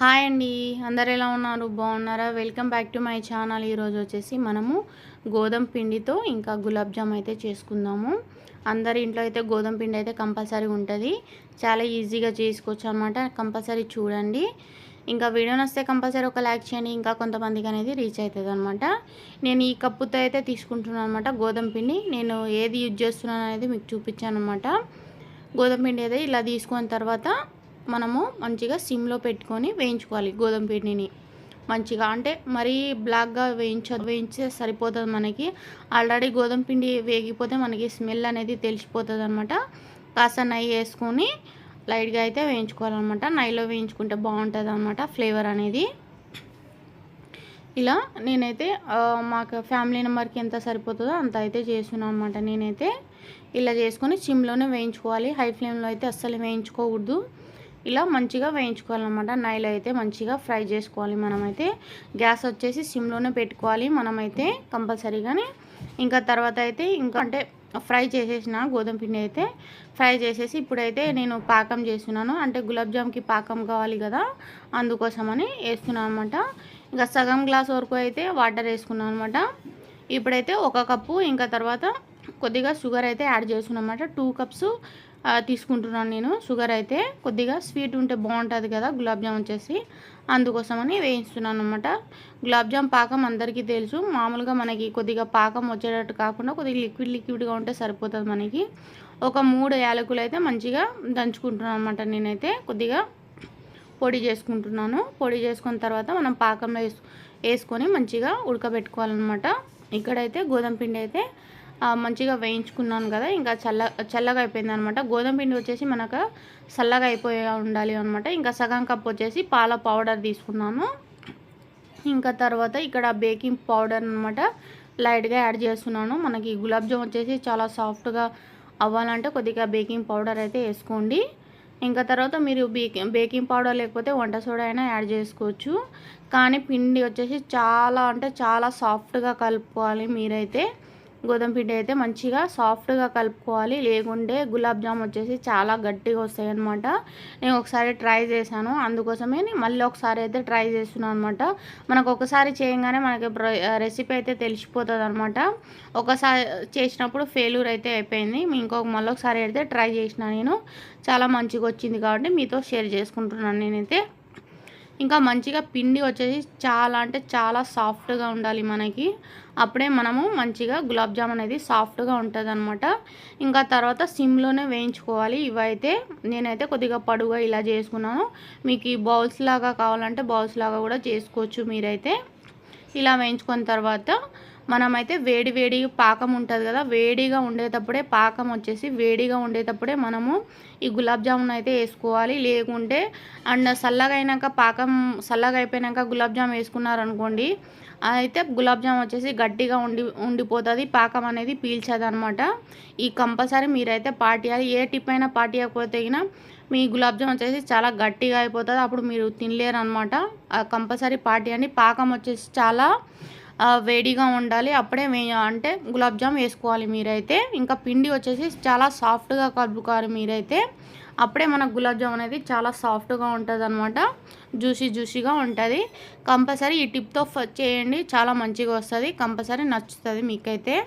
Hi అండి. అందరు ఎలా ఉన్నారు? బాగున్నారా? Welcome back to my channel. ఈరోజు వచ్చేసి మనము గోధుమ పిండితో ఇంకా గులాబ్ జామ్ అయితే చేసుకుందాము. అందరి ఇంట్లో అయితే గోధుమ పిండి అయితే కంపల్సరీ ఉంటుంది. చాలా ఈజీగా చేసుకోవచ్చు అనమాట కంపల్సరీ చూడండి. ఇంకా వీడియో వస్తే కంపల్సరీ ఒక లైక్ చేయండి. ఇంకా కొంతమందికి అనేది రీచ్ అవుతుంది అనమాట నేను ఈ కప్పుతో అయితే తీసుకుంటున్నాను అనమాట గోధుమ పిండి. నేను ఏది యూజ్ చేస్తున్నాను అనేది మీకు చూపించాను అనమాట గోధుమ పిండి అయితే ఇలా తీసుకున్న తర్వాత మనము మంచిగా సిమ్లో పెట్టుకొని వేయించుకోవాలి గోధుమ పిండిని. మంచిగా అంటే మరీ బ్లాక్గా వేయించ వేయించే సరిపోతుంది మనకి. ఆల్రెడీ గోధుమ పిండి వేగిపోతే మనకి స్మెల్ అనేది తెలిసిపోతుంది అనమాట కాస్త నెయ్యి వేసుకొని లైట్గా అయితే వేయించుకోవాలన్నమాట. నెయ్యిలో వేయించుకుంటే బాగుంటుంది అనమాట ఫ్లేవర్ అనేది. ఇలా నేనైతే మాకు ఫ్యామిలీ నెంబర్కి ఎంత సరిపోతుందో అంత అయితే చేస్తున్నాను అనమాట నేనైతే. ఇలా చేసుకొని సిమ్లోనే వేయించుకోవాలి. హై ఫ్లేమ్లో అయితే అస్సలు వేయించుకోకూడదు. ఇలా మంచిగా వేయించుకోవాలన్నమాట. నైల్ అయితే మంచిగా ఫ్రై చేసుకోవాలి మనమైతే. గ్యాస్ వచ్చేసి సిమ్లోనే పెట్టుకోవాలి మనమైతే కంపల్సరీగానే. ఇంకా తర్వాత అయితే ఇంకా అంటే ఫ్రై చేసేసిన గోధుమ పిండి అయితే ఫ్రై చేసేసి ఇప్పుడైతే నేను పాకం చేస్తున్నాను. అంటే గులాబ్ జామ్కి పాకం కావాలి కదా అందుకోసమని వేస్తున్నాను అనమాట ఇంకా సగం గ్లాస్ వరకు అయితే వాటర్ వేసుకున్నాను అనమాట ఇప్పుడైతే ఒక కప్పు ఇంకా తర్వాత కొద్దిగా షుగర్ అయితే యాడ్ చేస్తున్నాను అనమాట టూ కప్స్ తీసుకుంటున్నాను నేను. షుగర్ అయితే కొద్దిగా స్వీట్ ఉంటే బాగుంటుంది కదా గులాబ్ జామ్ వచ్చేసి అందుకోసమని వేయిస్తున్నాను అనమాట గులాబ్ జామ్ పాకం అందరికీ తెలుసు. మామూలుగా మనకి కొద్దిగా పాకం వచ్చేటట్టు కాకుండా కొద్దిగా లిక్విడ్ లిక్విడ్గా ఉంటే సరిపోతుంది మనకి. ఒక మూడు యాలకులు అయితే మంచిగా దంచుకుంటున్నాను అనమాట నేనైతే. కొద్దిగా పొడి చేసుకుంటున్నాను. పొడి చేసుకున్న తర్వాత మనం పాకంలో వేసుకొని మంచిగా ఉడకబెట్టుకోవాలన్నమాట. ఇక్కడైతే గోధుమ పిండి అయితే మంచిగా వేయించుకున్నాను కదా ఇంకా చల్ల చల్లగా అయిపోయింది అనమాట గోధుమ పిండి వచ్చేసి మనకు చల్లగా అయిపోయి ఉండాలి అనమాట ఇంకా సగం కప్ వచ్చేసి పాల పౌడర్ తీసుకున్నాను. ఇంకా తర్వాత ఇక్కడ బేకింగ్ పౌడర్ అనమాట లైట్గా యాడ్ చేస్తున్నాను. మనకి గులాబ్ జామ్ వచ్చేసి చాలా సాఫ్ట్గా అవ్వాలంటే కొద్దిగా బేకింగ్ పౌడర్ అయితే వేసుకోండి. ఇంకా తర్వాత మీరు బేకింగ్ బేకింగ్ పౌడర్ లేకపోతే వంట సోడా అయినా యాడ్ చేసుకోవచ్చు. కానీ పిండి వచ్చేసి చాలా అంటే చాలా సాఫ్ట్గా కలుపుకోవాలి మీరైతే. గోధుమ పిండి అయితే మంచిగా సాఫ్ట్గా కలుపుకోవాలి. లేకుంటే గులాబ్ జామ్ వచ్చేసి చాలా గట్టిగా వస్తాయి అనమాట నేను ఒకసారి ట్రై చేశాను. అందుకోసమే మళ్ళీ ఒకసారి అయితే ట్రై చేస్తున్నాను అనమాట మనకు ఒకసారి చేయగానే మనకి రెసిపీ అయితే తెలిసిపోతుంది అనమాట ఒకసారి చేసినప్పుడు ఫెయిల్యూర్ అయితే అయిపోయింది. ఇంకొక మళ్ళీ ఒకసారి అయితే ట్రై చేసిన నేను. చాలా మంచిగా వచ్చింది కాబట్టి మీతో షేర్ చేసుకుంటున్నాను నేనైతే. ఇంకా మంచిగా పిండి వచ్చేసి చాలా అంటే చాలా సాఫ్ట్గా ఉండాలి మనకి. అప్పుడే మనము మంచిగా గులాబ్ జామ్ అనేది సాఫ్ట్గా ఉంటుంది అనమాట ఇంకా తర్వాత సిమ్లోనే వేయించుకోవాలి. ఇవైతే నేనైతే కొద్దిగా పడుగా ఇలా చేసుకున్నాను. మీకు ఈ బౌల్స్ లాగా కావాలంటే బౌల్స్ లాగా కూడా చేసుకోవచ్చు మీరైతే. ఇలా వేయించుకున్న తర్వాత మనమైతే వేడి వేడి పాకం ఉంటుంది కదా వేడిగా ఉండేటప్పుడే పాకం వచ్చేసి వేడిగా ఉండేటప్పుడే మనము ఈ గులాబ్ జామున్ అయితే వేసుకోవాలి. లేకుంటే అండ్ చల్లగా అయినాక పాకం చల్లగా అయిపోయినాక గులాబ్ జామ్ వేసుకున్నారనుకోండి అయితే గులాబ్ జామ్ వచ్చేసి గట్టిగా ఉండి ఉండిపోతుంది పాకం అనేది పీల్చదు అనమాట ఈ కంపల్సరీ మీరైతే పాటియాలి. ఏ టిప్ అయినా పాటియకపోతే మీ గులాబ్ జామ్ వచ్చేసి చాలా గట్టిగా అయిపోతుంది. అప్పుడు మీరు తినలేరు అనమాట కంపల్సరీ పాటి అని పాకం వచ్చేసి చాలా వేడిగా ఉండాలి. అప్పుడే అంటే గులాబ్ జామ్ వేసుకోవాలి మీరైతే. ఇంకా పిండి వచ్చేసి చాలా సాఫ్ట్గా కలుపుకోవాలి మీరైతే. అప్పుడే మన గులాబ్ జామ్ అనేది చాలా సాఫ్ట్గా ఉంటుంది అనమాట జ్యూసీ జ్యూసీగా ఉంటుంది. కంపల్సరీ ఈ టిప్తో చేయండి. చాలా మంచిగా వస్తుంది. కంపల్సరీ నచ్చుతుంది మీకైతే.